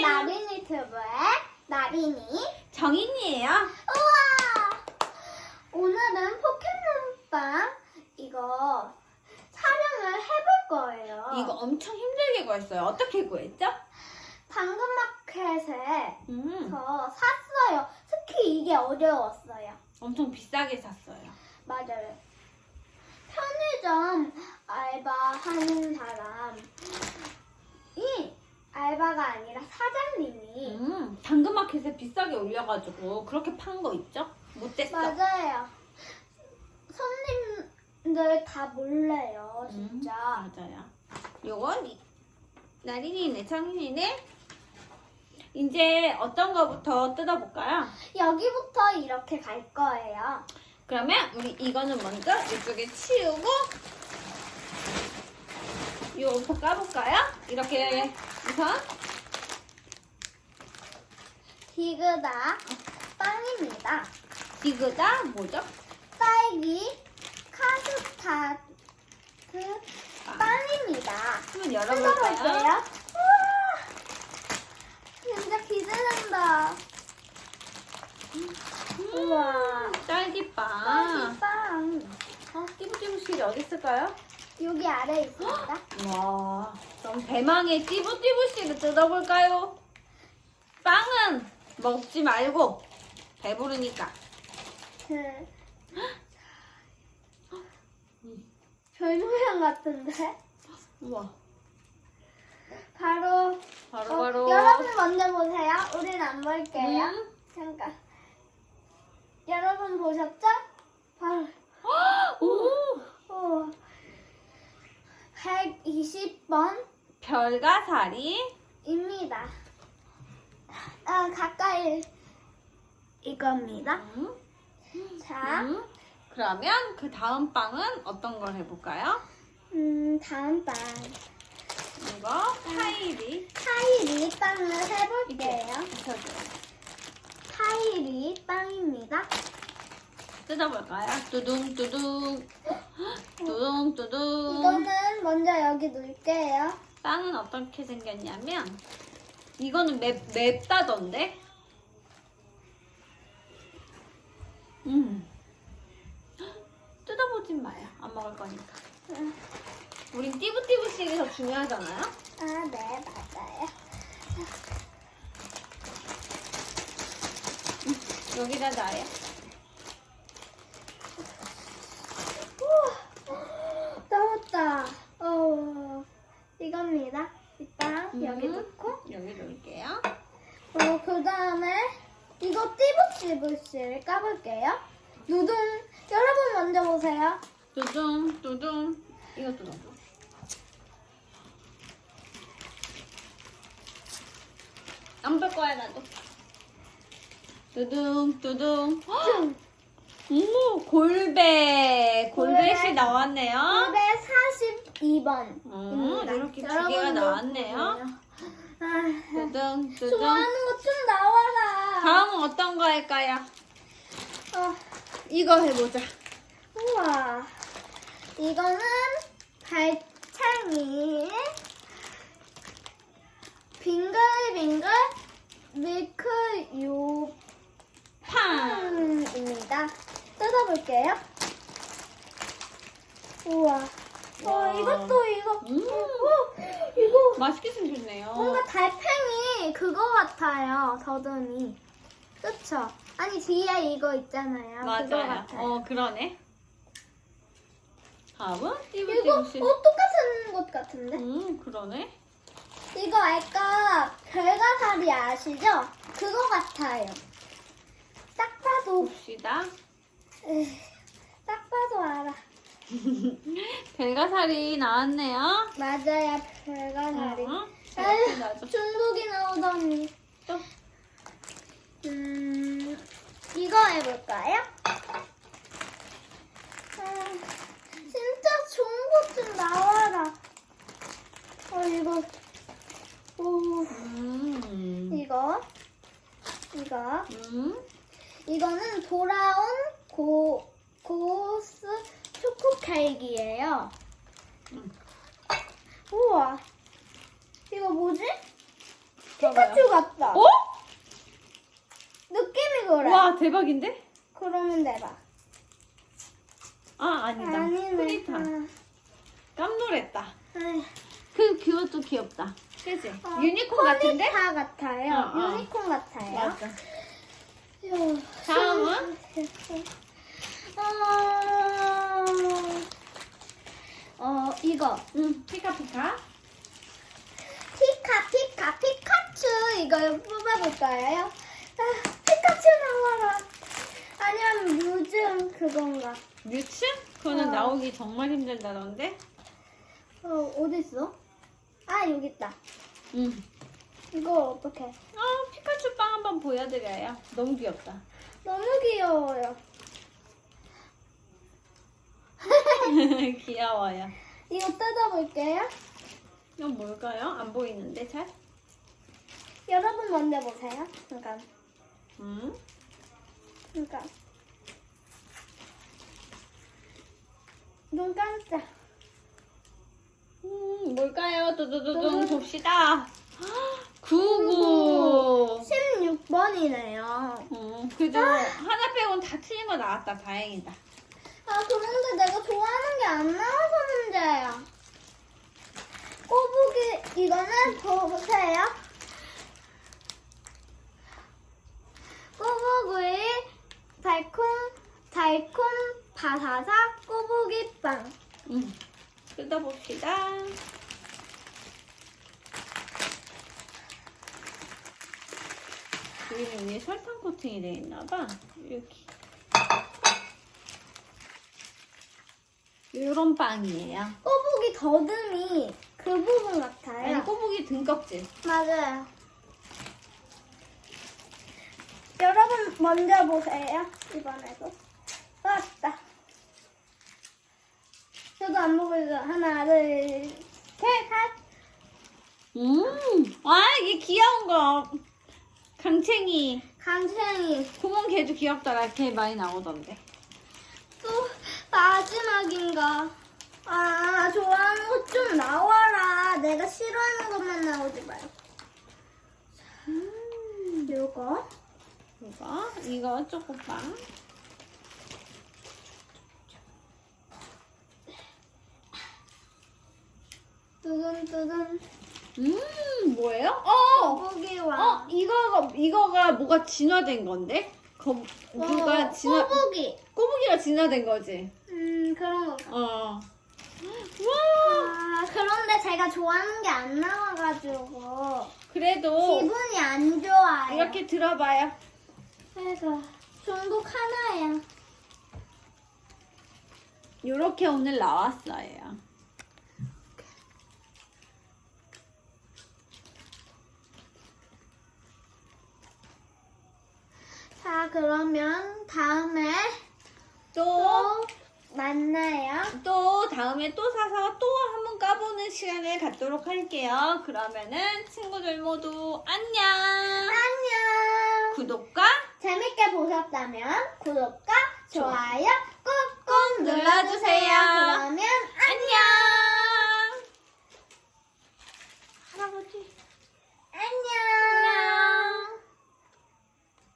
나린이 튜브의 나린이. 정인이에요. 우와! 오늘은 포켓몬빵 이거 촬영을 해볼 거예요. 이거 엄청 힘들게 구했어요. 어떻게 구했죠? 당근마켓에서 음, 샀어요. 특히 이게 어려웠어요. 엄청 비싸게 샀어요. 맞아요. 편의점 알바하는 사람이 알바가 아니라 사장님이 음, 당근마켓에 비싸게 올려가지고 그렇게 판 거 있죠? 못됐어. 맞아요. 손님들 다 몰래요, 음, 진짜. 맞아요. 요건 이- 나린이네, 정인이네. 이제 어떤 거부터 뜯어볼까요? 여기부터 이렇게 갈 거예요. 그러면 우리 이거는 먼저 이쪽에 치우고 이거부터 까볼까요? 이렇게 우선 디그다 빵입니다. 디그다 뭐죠? 딸기 카스타드 빵입니다. 한번 열어볼까요? 뜯어볼게요. 우와! 진짜 기대된다. 우와. 딸기빵. 딸기빵. 어, 띠부띠부실이 어디 있을까요? 여기 아래 있습니다. 와, 그럼 대망의 띠부띠부씨를 뜯어볼까요? 빵은 먹지 말고 배부르니까. 그, 별 모양 같은데? 우와, 바로, 바로 어, 바로. 여러분 먼저 보세요. 우린 안 볼게요. 음. 잠깐. 여러분 보셨죠? 바로, 오, 오, 120번입니다. 별가사리. 아, 가까이 이겁니다. 음, 자, 음. 그러면 그 다음 빵은 어떤 걸 해볼까요? 음, 다음 빵. 이거 파이리. 타이리 빵을 해볼게요. 펴줘요. 타이리 빵입니다. 뜯어볼까요? 뚜둥 뚜둥 뚜둥 뚜둥. 이거는 먼저 여기 놓을게요. 빵은 어떻게 생겼냐면 이거는 맵 맵다던데. 음. 뜯어보진 마요. 안 먹을 거니까. 음. 우린 띠부띠부식이 더 중요하잖아요. 아, 네, 맞아요. 여기다 놔요. 우와, 나왔다. 어, 이겁니다. 이 빵 음. 여기 놓고. 여기 놓을게요. 어, 그 다음에 이거 띠부띠부씨를 까볼게요. 누둥. 여러분 먼저 보세요. 뚜둥 뚜둥. 이것도 넣어. 안볼 거야 나도. 뚜둥 뚜둥. 헉! 어머 골배 골배시 골배. 나왔네요. 242번. 음, 이렇게 두 개가 나왔네요. 아, 뚜둥 뚜둥. 좋아하는 것 좀 나와라. 다음은 어떤 거 할까요? 어, 이거 해보자. 우와. 이거는 발창이 빙글빙글 밀크 팡. 요팡입니다. 뜯어볼게요. 우와. 어, 와. 이것도 이거. 음. 어, 이거 맛있게 생겼네요. 뭔가 달팽이 그거 같아요. 더듬이. 그쵸? 아니 뒤에 이거 있잖아요. 그거 맞아요. 같아요. 어 그러네. 다음은 이거 띠부띠부씨. 어, 똑같은 것 같은데? 음 그러네. 이거 아까 별가사리 아시죠? 그거 같아요. 딱 봐도 봅시다. 에휴, 딱 봐도 알아. 별가살이 나왔네요. 맞아요, 별가사리. 어, 에휴, 놔줘. 중독이 나오더니. 또 음, 이거 해볼까요? 아, 진짜 좋은 것 좀 나와라. 어, 이거. 오, 음. 이거. 이거. 음. 이거는 돌아온 고, 고스 초코 케이크예요. 음. 우와. 이거 뭐지? 피카츄 같다. 어? 그래. 와 대박인데? 그러면 대박. 아 아니다. 프리타. 아, 깜놀했다. 그 그것도 귀엽다. 그지? 어, 유니콘 같은데? 포니타 같아요. 어, 어. 유니콘 같아요. 맞아. 휴. 다음은? 어, 어 이거 응. 피카피카. 피카 피카 피카츄 이걸 뽑아볼 거예요. 아, 피카츄 나와라. 아니면 뮤즘 그건가? 뮤츠? 그거는 어. 나오기 정말 힘들다던데. 어 어디 있어? 아 여기 있다. 응. 이거 어떻게? 아 피카츄 빵 한번 보여드려요. 너무 귀엽다. 너무 귀여워요. 귀여워요. 이거 뜯어볼게요. 이건 뭘까요? 안 보이는데 잘? 여러분 먼저 보세요. 잠깐. 음. 잠깐. 눈 깜짝. 음, 뭘까요? 두두두둥 두둥. 봅시다. 99. 16번이네요. 음, 그죠? 하나 빼곤 다 틀린 거 나왔다. 다행이다. 아, 그런데 내가 좋아하는 게 안 나와서 문제야. 꼬부기, 이거는 보세요. 꼬부기, 달콤, 달콤, 바사삭, 꼬부기빵. 음, 뜯어봅시다. 여기는 위에 설탕 코팅이 되어 있나봐. 이렇게. 이런 빵이에요. 꼬부기 더듬이 그 부분 같아요. 아니, 꼬부기 등껍질. 맞아요. 여러분 먼저 보세요. 이번에도. 왔다. 저도 안 먹을래. 하나, 둘, 셋, 핫. 음, 와, 이게 귀여운 거. 강챙이. 강채이. 구멍 개도 귀엽더라. 개 많이 나오던데. 또 마지막인가? 아, 좋아하는 것 좀 나와라. 내가 싫어하는 것만 나오지 말고. 음, 요거. 이거, 이거 초코빵. 두근두근. 음, 뭐예요? 어! 꼬부기와. 어, 이거가, 이거가 뭐가 진화된 건데? 거, 누가 어, 진화, 꼬부기. 꼬부기가 진화된 거지? 음, 그런 거. 어. 와! 아, 그런데 제가 좋아하는 게 안 나와가지고 그래도 기분이 안 좋아요. 이렇게 들어봐요. 그래서 중국 하나야. 이렇게 오늘 나왔어요. 자, 그러면 다음에 또, 또 만나요. 또 다음에 또 사서 또 한번 까보는 시간을 갖도록 할게요. 그러면은 친구들 모두 안녕. 안녕. 구독과 보셨다면 구독과 좋아요 꾹꾹 눌러주세요. 그러면 안녕. 할아버지.